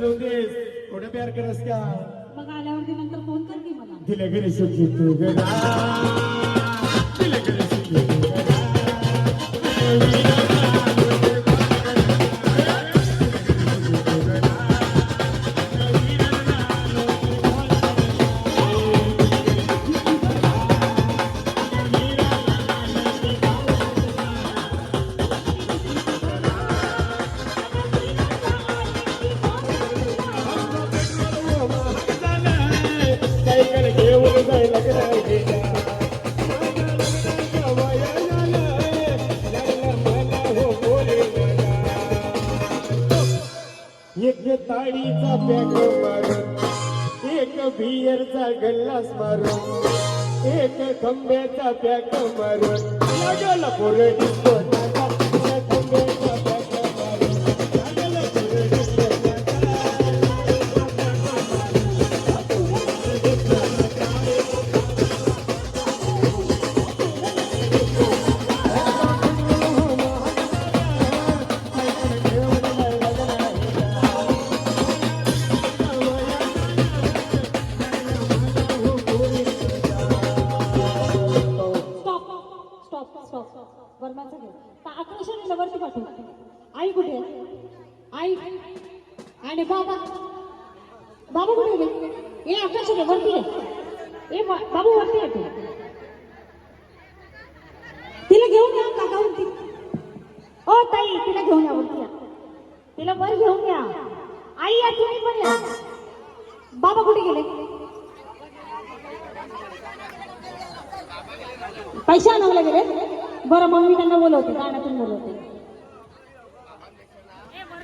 कुठे प्यार करस का? मग आल्यावरती नंतर फोन कर की मला. दिल्या घरी सुखी तू गरा दिल्या एक ताडीचा पॅक मारून एक बियरचा गल्लास मारून एक खंब्याचा पॅक मारून लागला पोरं वर्माचं घे. ता- वरती पाठव आई कुठे? आई. आणि बाबा. बाबा कुठे गेले? हे आकाशाने वरती आहे ए बाबू वरती आहे तिला घेऊन या काकावरती. ओ ताई तिला घेऊन या वरती या. तिला वर घेऊन या. आई या तुम्ही पण या. बाबा कुठे गेले? पैसे आणायला गेले? बरं मग मी त्यांना बोलवते गाण्यातून बोलवते.